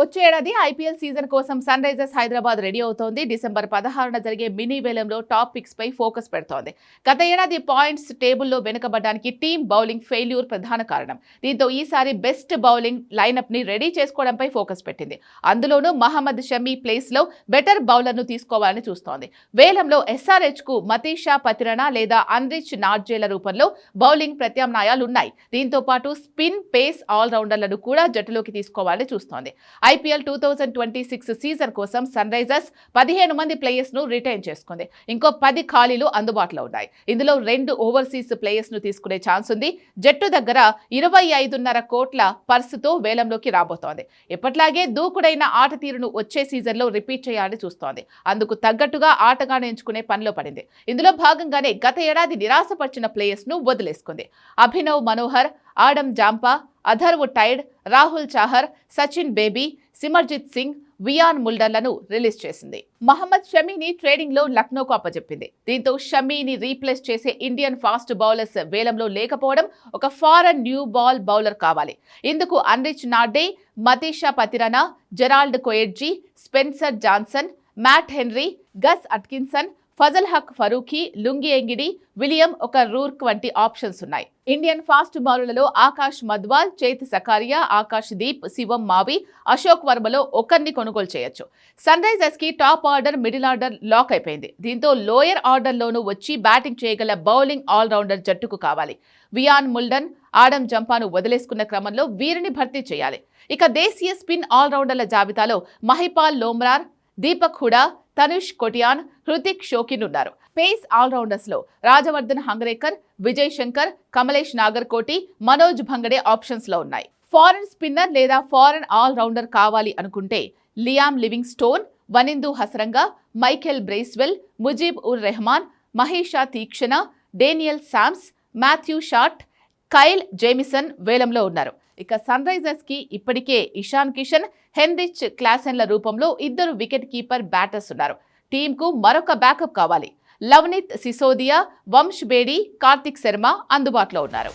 వచ్చే ఏడాది IPL season కోసం సన్ రైజర్స్ హైదరాబాద్ రెడీ అవుతోంది. డిసెంబర్ పదహారున జరిగే మినీ వేలంలో టాప్ పిక్స్ పై ఫోకస్ పెడుతోంది. గత ఏడాది పాయింట్స్ టేబుల్లో వెనుకబడడానికి టీం బౌలింగ్ ఫెయిల్యూర్ ప్రధాన కారణం. దీంతో ఈసారి బెస్ట్ బౌలింగ్ లైనప్ని రెడీ చేసుకోవడంపై ఫోకస్ పెట్టింది. అందులోనూ మహమ్మద్ షమీ ప్లేస్లో బెటర్ బౌలర్ను తీసుకోవాలని చూస్తోంది. వేలంలో ఎస్ఆర్హెచ్కు మతీషా పతిరణ లేదా అన్రిచ్ నార్జేల రూపంలో బౌలింగ్ ప్రత్యామ్నాయాలు ఉన్నాయి దీంతో పాటు స్పిన్ పేస్ ఆల్రౌండర్లను కూడా జట్టులోకి తీసుకోవాలని చూస్తోంది. IPL two thousand twenty six season కోసం సన్ రైజర్స్ పదిహేను మంది ప్లేయర్స్ను రిటైన్ చేసుకుంది. ఇంకో పది ఖాళీలు అందుబాటులో ఉన్నాయి. ఇందులో రెండు ఓవర్సీస్ ప్లేయర్స్ను తీసుకునే ఛాన్స్ ఉంది. జట్టు దగ్గర ఇరవై ఐదున్నర కోట్ల పర్సుతో వేలంలోకి రాబోతోంది. ఎప్పట్లాగే దూకుడైన ఆట తీరును వచ్చే సీజన్లో రిపీట్ చేయాలని చూస్తోంది. అందుకు తగ్గట్టుగా ఆటగాను ఎంచుకునే పనిలో పడింది. ఇందులో భాగంగానే గత ఏడాది నిరాశపరిచిన ప్లేయర్స్ను వదిలేసుకుంది. Abhinav Manohar Adam Zampa Atharva Taide Rahul Chahar Sachin Baby Simarjeet Singh Wiaan ముల్డర్లను release చేసింది. మహమ్మద్ షమీని ట్రేడింగ్లో లక్నోకు అప్పజెప్పింది. దీంతో షమీని రీప్లేస్ చేసే ఇండియన్ ఫాస్ట్ బౌలర్స్ వేలంలో లేకపోవడం ఒక ఫారెన్ న్యూ బాల్ బౌలర్ కావాలి. ఇందుకు Anrich Nortje Matheesha Pathirana Gerald Coetzee Spencer Johnson Matt Henry Gus Atkinson Fazalhaq Farooqi Lungi Ngidi William O'Rourke వంటి ఆప్షన్స్ ఉన్నాయి. ఇండియన్ ఫాస్ట్ బౌలర్లలో ఆకాష్ మద్వాల్ చేతి సకారియా ఆకాష్ దీప్ శివం మావి అశోక్ వర్మలో ఒకరిని కొనుగోలు చేయొచ్చు. సన్ రైజర్స్కి top order middle order lock అయిపోయింది. దీంతో లోయర్ ఆర్డర్లోనూ వచ్చి బ్యాటింగ్ చేయగల బౌలింగ్ ఆల్రౌండర్ జట్టుకు కావాలి. వియాన్ ముల్డన్ ఆడమ్ జంపాను వదిలేసుకున్న క్రమంలో వీరిని భర్తీ చేయాలి. ఇక దేశీయ స్పిన్ ఆల్రౌండర్ల జాబితాలో మహిపాల్ లోమ్రార్ దీపక్ హుడా తనుష్ కొటియాన్ హృతిక్ షోకిన్ ఉన్నారు. పేస్ ఆల్రౌండర్స్లో రాజవర్ధన్ హంగ్రేకర్ విజయ్ శంకర్ కమలేష్ నాగర్కోటి మనోజ్ భంగడే ఆప్షన్స్లో ఉన్నాయి. ఫారెన్ స్పిన్నర్ లేదా ఫారెన్ ఆల్రౌండర్ కావాలి అనుకుంటే Liam Livingstone Wanindu Hasaranga Michael Bracewell Mujeeb Ur Rahman Maheesh Theekshana Daniel Sams Matthew Short Kyle Jamieson వేలంలో ఉన్నారు. ఇక సన్ రైజర్స్కి ఇప్పటికే ఇషాన్ కిషన్ హెన్రిచ్ క్లాసెన్ల రూపంలో ఇద్దరు వికెట్ కీపర్ బ్యాటర్స్ ఉన్నారు. టీంకు మరొక బ్యాకప్ కావాలి. లవ్నిత్ సిసోదియా వంశ్ బేడి కార్తిక్ శర్మ అందుబాటులో ఉన్నారు.